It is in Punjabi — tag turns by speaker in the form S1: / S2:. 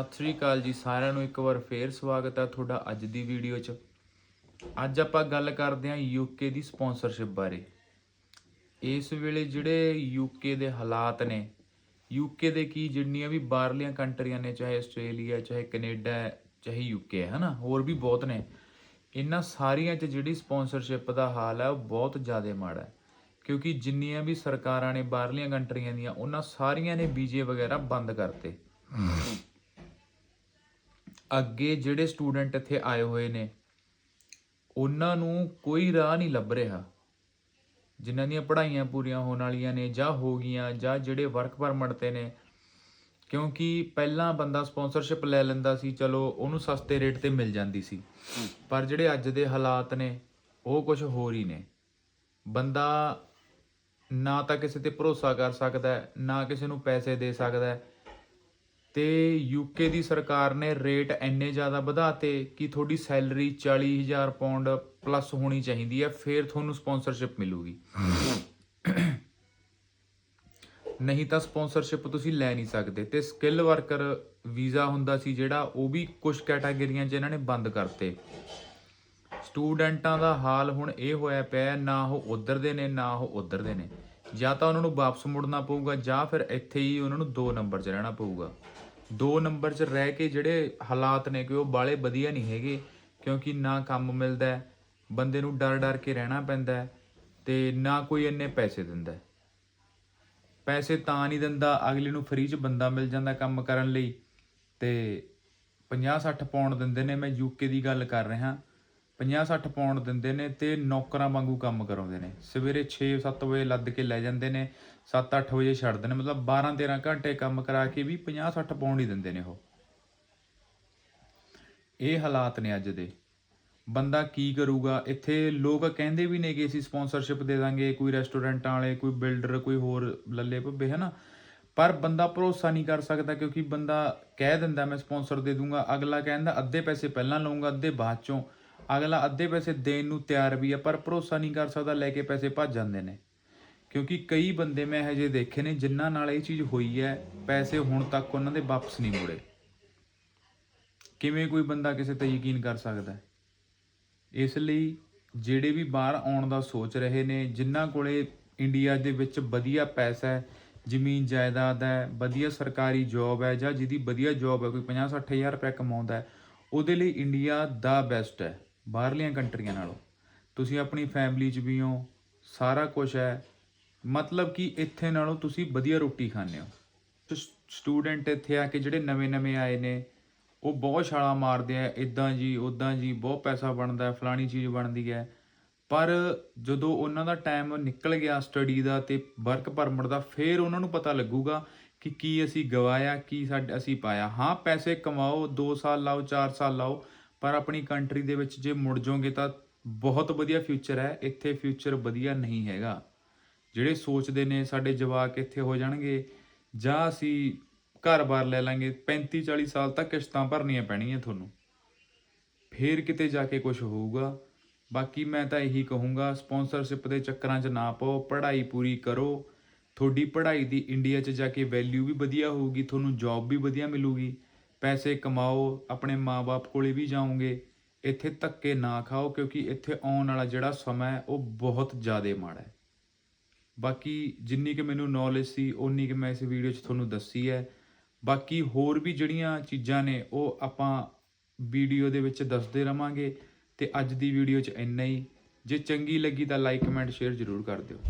S1: ਸਤਿ ਸ੍ਰੀ ਅਕਾਲ ਜੀ ਸਾਰਿਆਂ ਨੂੰ ਇੱਕ ਵਾਰ ਫੇਰ ਸਵਾਗਤ ਹੈ ਤੁਹਾਡਾ ਅੱਜ ਦੀ ਵੀਡੀਓ 'ਚ। ਅੱਜ ਆਪਾਂ ਗੱਲ ਕਰਦੇ ਹਾਂ ਯੂਕੇ ਦੀ ਸਪਾਂਸਰਸ਼ਿਪ ਬਾਰੇ। ਇਸ ਵੇਲੇ ਜਿਹੜੇ ਯੂਕੇ ਦੇ ਹਾਲਾਤ ਨੇ ਯੂਕੇ ਦੇ ਕੀ ਜਿੰਨੀਆਂ ਵੀ ਬਾਹਰਲੀਆਂ ਕੰਟਰੀਆਂ ਨੇ ਚਾਹੇ ਆਸਟ੍ਰੇਲੀਆ ਚਾਹੇ ਕੈਨੇਡਾ ਹੈ, ਚਾਹੇ ਯੂਕੇ ਹੈ ਨਾ ਹੋਰ ਵੀ ਬਹੁਤ ਨੇ। ਇਹਨਾਂ ਸਾਰੀਆਂ 'ਚ ਜਿਹੜੀ ਸਪਾਂਸਰਸ਼ਿਪ ਦਾ ਹਾਲ ਹੈ ਉਹ ਬਹੁਤ ਜ਼ਿਆਦਾ ਮਾੜਾ ਹੈ। ਕਿਉਂਕਿ ਜਿੰਨੀਆਂ ਵੀ ਸਰਕਾਰਾਂ ਨੇ ਬਾਹਰਲੀਆਂ ਕੰਟਰੀਆਂ ਦੀਆਂ ਉਹਨਾਂ ਸਾਰੀਆਂ ਨੇ ਵੀਜ਼ੇ ਵਗੈਰਾ ਬੰਦ ਕਰਤੇ। ਅੱਗੇ ਜਿਹੜੇ ਸਟੂਡੈਂਟ ਇੱਥੇ ਆਏ ਹੋਏ ਨੇ, ਉਹਨਾਂ ਨੂੰ ਕੋਈ ਰਾਹ ਨਹੀਂ ਲੱਭ ਰਿਹਾ। ਜਿਨ੍ਹਾਂ ਦੀਆਂ ਪੜ੍ਹਾਈਆਂ ਪੂਰੀਆਂ ਹੋਣ ਵਾਲੀਆਂ ਨੇ ਜਾਂ ਹੋ ਗਈਆਂ ਜਾਂ ਜਿਹੜੇ ਵਰਕ ਪਰਮਿਟ ਤੇ ਨੇ, ਕਿਉਂਕਿ ਪਹਿਲਾਂ ਬੰਦਾ ਸਪਾਂਸਰਸ਼ਿਪ ਲੈ ਲੈਂਦਾ ਸੀ, ਚਲੋ ਉਹਨੂੰ ਸਸਤੇ ਰੇਟ ਤੇ ਮਿਲ ਜਾਂਦੀ ਸੀ। ਪਰ ਜਿਹੜੇ ਅੱਜ ਦੇ ਹਾਲਾਤ ਨੇ, ਉਹ ਕੁਝ ਹੋਰ ਹੀ ਨੇ। ਬੰਦਾ ਨਾ ਤਾਂ ਕਿਸੇ ਤੇ ਭਰੋਸਾ ਕਰ ਸਕਦਾ, ਨਾ ਕਿਸੇ ਨੂੰ ਪੈਸੇ ਦੇ ਸਕਦਾ ਤੇ ਯੂਕੇ ਦੀ ਸਰਕਾਰ ਨੇ ਰੇਟ ਇੰਨੇ ਜ਼ਿਆਦਾ ਵਧਾਤੇ ਕਿ ਤੁਹਾਡੀ ਸੈਲਰੀ 40000 ਪਾਉਂਡ ਪਲੱਸ ਹੋਣੀ ਚਾਹੀਦੀ ਹੈ, ਫਿਰ ਤੁਹਾਨੂੰ ਸਪਾਂਸਰਸ਼ਿਪ ਮਿਲੂਗੀ। ਨਹੀਂ ਤਾਂ ਸਪਾਂਸਰਸ਼ਿਪ ਤੁਸੀਂ ਲੈ ਨਹੀਂ ਸਕਦੇ ਤੇ ਸਕਿੱਲ ਵਰਕਰ ਵੀਜ਼ਾ ਹੁੰਦਾ ਸੀ ਜਿਹੜਾ, ਉਹ ਵੀ ਕੁਝ ਕੈਟਾਗਰੀਆਂ 'ਚ ਇਹਨਾਂ ਨੇ ਬੰਦ ਕਰਤੇ। ਸਟੂਡੈਂਟਾਂ ਦਾ ਹਾਲ ਹੁਣ ਇਹ ਹੋਇਆ ਪਿਆ, ਨਾ ਉਹ ਉਧਰ ਦੇ ਨੇ, ਨਾ ਉਹ ਉਧਰ ਦੇ ਨੇ। ਜਾਂ ਤਾਂ ਉਹਨਾਂ ਨੂੰ ਵਾਪਸ ਮੁੜਨਾ ਪਊਗਾ ਜਾਂ ਫਿਰ ਇੱਥੇ ਹੀ ਉਹਨਾਂ ਨੂੰ 2 ਨੰਬਰ 'ਚ ਰਹਿਣਾ ਪਊਗਾ। ਦੋ ਨੰਬਰ 'ਚ ਰਹਿ ਕੇ ਜਿਹੜੇ ਹਾਲਾਤ ਨੇ ਕਿ ਉਹ ਬਾਲੇ ਵਧੀਆ ਨਹੀਂ ਹੈਗੇ, ਕਿਉਂਕਿ ਨਾ ਕੰਮ ਮਿਲਦਾ ਬੰਦੇ ਨੂੰ ਡਰ ਡਰ ਕੇ ਰਹਿਣਾ ਪੈਂਦਾ ਹੈ ਤੇ ਨਾ ਕੋਈ ਇੰਨੇ ਪੈਸੇ ਦਿੰਦਾ ਪੈਸੇ ਤਾਂ ਨਹੀਂ ਦਿੰਦਾ, ਅਗਲੇ ਨੂੰ ਫ੍ਰੀ 'ਚ ਬੰਦਾ ਮਿਲ ਜਾਂਦਾ ਕੰਮ ਕਰਨ ਲਈ ਤੇ 50-60 ਪਾਉਂਡ ਦਿੰਦੇ ਨੇ। ਮੈਂ ਯੂਕੇ ਦੀ ਗੱਲ ਕਰ ਰਿਹਾ। 50-60 ਪਾਉਂਡ ਦਿੰਦੇ ਨੇ ਤੇ ਨੌਕਰਾਂ ਵਾਂਗੂ ਕੰਮ ਕਰਾਉਂਦੇ ਨੇ। ਸਵੇਰੇ 6-7 ਵਜੇ ਲੱਦ ਕੇ ਲੈ ਜਾਂਦੇ ਨੇ 7-8 ਵਜੇ ਛੱਡਦੇ ਨੇ, ਮਤਲਬ 12-13 ਘੰਟੇ ਕੰਮ ਕਰਾ ਕੇ ਵੀ 50-60 ਪਾਉਂਡ ਹੀ ਦਿੰਦੇ ਨੇ ਉਹ। ਇਹ ਹਾਲਾਤ ਨੇ ਅੱਜ ਦੇ। ਬੰਦਾ ਕੀ ਕਰੂਗਾ? ਇੱਥੇ ਲੋਕ ਕਹਿੰਦੇ ਵੀ ਨੇ ਕਿ ਅਸੀਂ ਸਪਾਂਸਰਸ਼ਿਪ ਦੇ ਦਾਂਗੇ, ਕੋਈ ਰੈਸਟੋਰੈਂਟਾਂ ਵਾਲੇ, ਕੋਈ ਬਿਲਡਰ ਕੋਈ ਹੋਰ ਲੱਲੇ ਭੱਬੇ, ਹਨਾ? ਪਰ ਬੰਦਾ ਭਰੋਸਾ ਨਹੀਂ ਕਰ ਸਕਦਾ ਕਿਉਂਕਿ ਬੰਦਾ ਕਹਿ ਦਿੰਦਾ, ਮੈਂ ਸਪਾਂਸਰ ਦੇ ਦੂੰਗਾ। ਅਗਲਾ ਕਹਿੰਦਾ, ਅੱਧੇ ਪੈਸੇ ਪਹਿਲਾਂ ਲਵਾਂਗਾ ਅੱਧੇ ਬਾਅਦ ਚੋਂ। ਅਗਲਾ ਅੱਧੇ ਪੈਸੇ ਦੇਣ ਨੂੰ ਤਿਆਰ ਵੀ ਆ, ਪਰ ਭਰੋਸਾ ਨਹੀਂ ਕਰ ਸਕਦਾ, ਲੈ ਕੇ ਪੈਸੇ ਭੱਜ ਜਾਂਦੇ ਨੇ। ਕਿਉਂਕਿ ਕਈ ਬੰਦੇ ਮੈਂ ਇਹੋ ਜਿਹੇ ਦੇਖੇ ਨੇ ਜਿਨ੍ਹਾਂ ਨਾਲ ਇਹ ਚੀਜ਼ ਹੋਈ ਹੈ, ਪੈਸੇ ਹੁਣ ਤੱਕ ਉਹਨਾਂ ਦੇ ਵਾਪਸ ਨਹੀਂ ਮੁੜੇ। ਕਿਵੇਂ ਕੋਈ ਬੰਦਾ ਕਿਸੇ ਤੇ ਯਕੀਨ ਕਰ ਸਕਦਾ ਇਸ ਲਈ ਜਿਹੜੇ ਵੀ ਬਾਹਰ ਆਉਣ ਦਾ ਸੋਚ ਰਹੇ ਨੇ, ਜਿਨ੍ਹਾਂ ਕੋਲੇ ਇੰਡੀਆ ਦੇ ਵਿੱਚ ਵਧੀਆ ਪੈਸਾ ਹੈ, ਜ਼ਮੀਨ ਜਾਇਦਾਦ ਹੈ, ਵਧੀਆ ਸਰਕਾਰੀ ਜੌਬ ਹੈ ਜਾਂ ਜਿਹਦੀ ਵਧੀਆ ਜੌਬ ਹੈ, ਕੋਈ 50 ਹਜ਼ਾਰ ਰੁਪਏ ਕਮਾਉਂਦਾ ਹੈ, ਉਹਦੇ ਲਈ ਇੰਡੀਆ ਦਾ ਬੈਸਟ ਹੈ। ਬਾਹਰਲੀਆਂ ਕੰਟਰੀਆਂ ਨਾਲੋਂ। ਤੁਸੀਂ ਆਪਣੀ ਫੈਮਿਲੀ 'ਚ ਵੀ ਹੋ, ਸਾਰਾ ਕੁਝ ਹੈ। ਮਤਲਬ ਕਿ ਇੱਥੇ ਨਾਲੋਂ ਤੁਸੀਂ ਵਧੀਆ ਰੋਟੀ ਖਾਂਦੇ ਹੋ। ਸਟੂਡੈਂਟ ਇੱਥੇ ਆ ਕੇ ਜਿਹੜੇ ਨਵੇਂ-ਨਵੇਂ ਆਏ ਨੇ, ਉਹ ਬਹੁਤ ਛਾਲਾਂ ਮਾਰਦੇ ਆ ਇਦਾਂ ਜੀ ਉਦਾਂ ਜੀ, ਬਹੁਤ ਪੈਸਾ ਬਣਦਾ, ਫਲਾਣੀ ਚੀਜ਼ ਬਣਦੀ ਹੈ। ਪਰ ਜਦੋਂ ਉਹਨਾਂ ਦਾ ਟਾਈਮ ਨਿਕਲ ਗਿਆ ਸਟੱਡੀ ਦਾ ਤੇ ਵਰਕ ਪਰਮਿਟ ਦਾ, ਫੇਰ ਉਹਨਾਂ ਨੂੰ ਪਤਾ ਲੱਗੂਗਾ ਕਿ ਕੀ ਅਸੀਂ ਗਵਾਇਆ, ਕੀ ਸਾਡੇ, ਅਸੀਂ ਪਾਇਆ। ਹਾਂ, ਪੈਸੇ ਕਮਾਓ 2 ਸਾਲ ਲਾਓ 4 ਸਾਲ ਲਾਓ ਪਰ ਆਪਣੀ ਕੰਟਰੀ ਦੇ ਵਿੱਚ ਜੇ ਮੁੜ ਜਾਓਗੇ ਤਾਂ ਬਹੁਤ ਵਧੀਆ ਫਿਊਚਰ ਹੈ, ਇੱਥੇ ਫਿਊਚਰ ਵਧੀਆ ਨਹੀਂ ਹੈਗਾ। ਜਿਹੜੇ ਸੋਚਦੇ ਨੇ ਸਾਡੇ ਜਵਾਕ ਇੱਥੇ ਹੋ ਜਾਣਗੇ, ਜਾਂ ਅਸੀਂ ਘਰ-ਬਾਰ ਲੈ ਲਾਂਗੇ 35 40 ਸਾਲ ਤੱਕ ਕਿਸ਼ਤਾਂ ਭਰਨੀਆਂ ਪੈਣੀਆਂ ਤੁਹਾਨੂੰ। ਫੇਰ ਕਿਤੇ ਜਾ ਕੇ ਕੁਝ ਹੋਊਗਾ। ਬਾਕੀ ਮੈਂ ਤਾਂ ਇਹੀ ਕਹੂੰਗਾ ਸਪਾਂਸਰਸ਼ਿਪ ਦੇ ਚੱਕਰਾਂ 'ਚ ਨਾ ਪਾਓ, ਪੜ੍ਹਾਈ ਪੂਰੀ ਕਰੋ। ਤੁਹਾਡੀ ਪੜ੍ਹਾਈ ਦੀ ਇੰਡੀਆ 'ਚ ਜਾ ਕੇ ਵੈਲਿਊ ਵੀ ਵਧੀਆ ਹੋਊਗੀ, ਤੁਹਾਨੂੰ ਜੌਬ ਵੀ ਵਧੀਆ ਮਿਲੂਗੀ। ਪੈਸੇ ਕਮਾਓ, ਆਪਣੇ ਮਾਪੇ ਕੋਲੇ ਵੀ ਜਾਓਗੇ, ਇੱਥੇ ਧੱਕੇ ਨਾ ਖਾਓ ਕਿਉਂਕਿ ਇੱਥੇ ਆਉਣ ਵਾਲਾ ਜਿਹੜਾ ਸਮਾਂ ਹੈ, ਉਹ ਬਹੁਤ ਜ਼ਿਆਦਾ ਮਾੜਾ ਹੈ। ਬਾਕੀ ਜਿੰਨੀ ਕਿ ਮੈਨੂੰ ਨੌਲੇਜ ਸੀ ਉਨੀ ਕਿ ਮੈਂ ਇਸ ਵੀਡੀਓ 'ਚ ਤੁਹਾਨੂੰ ਦੱਸੀ ਹੈ। ਬਾਕੀ ਹੋਰ ਵੀ ਜਿਹੜੀਆਂ ਚੀਜ਼ਾਂ ਨੇ, ਉਹ ਆਪਾਂ ਵੀਡੀਓ ਦੇ ਵਿੱਚ ਦੱਸਦੇ ਰਵਾਂਗੇ। ਤੇ ਅੱਜ ਦੀ ਵੀਡੀਓ 'ਚ ਇੰਨਾ ਹੀ। ਜੇ ਚੰਗੀ ਲੱਗੀ ਤਾਂ ਲਾਈਕ ਕਮੈਂਟ ਸ਼ੇਅਰ ਜ਼ਰੂਰ ਕਰ ਦਿਓ।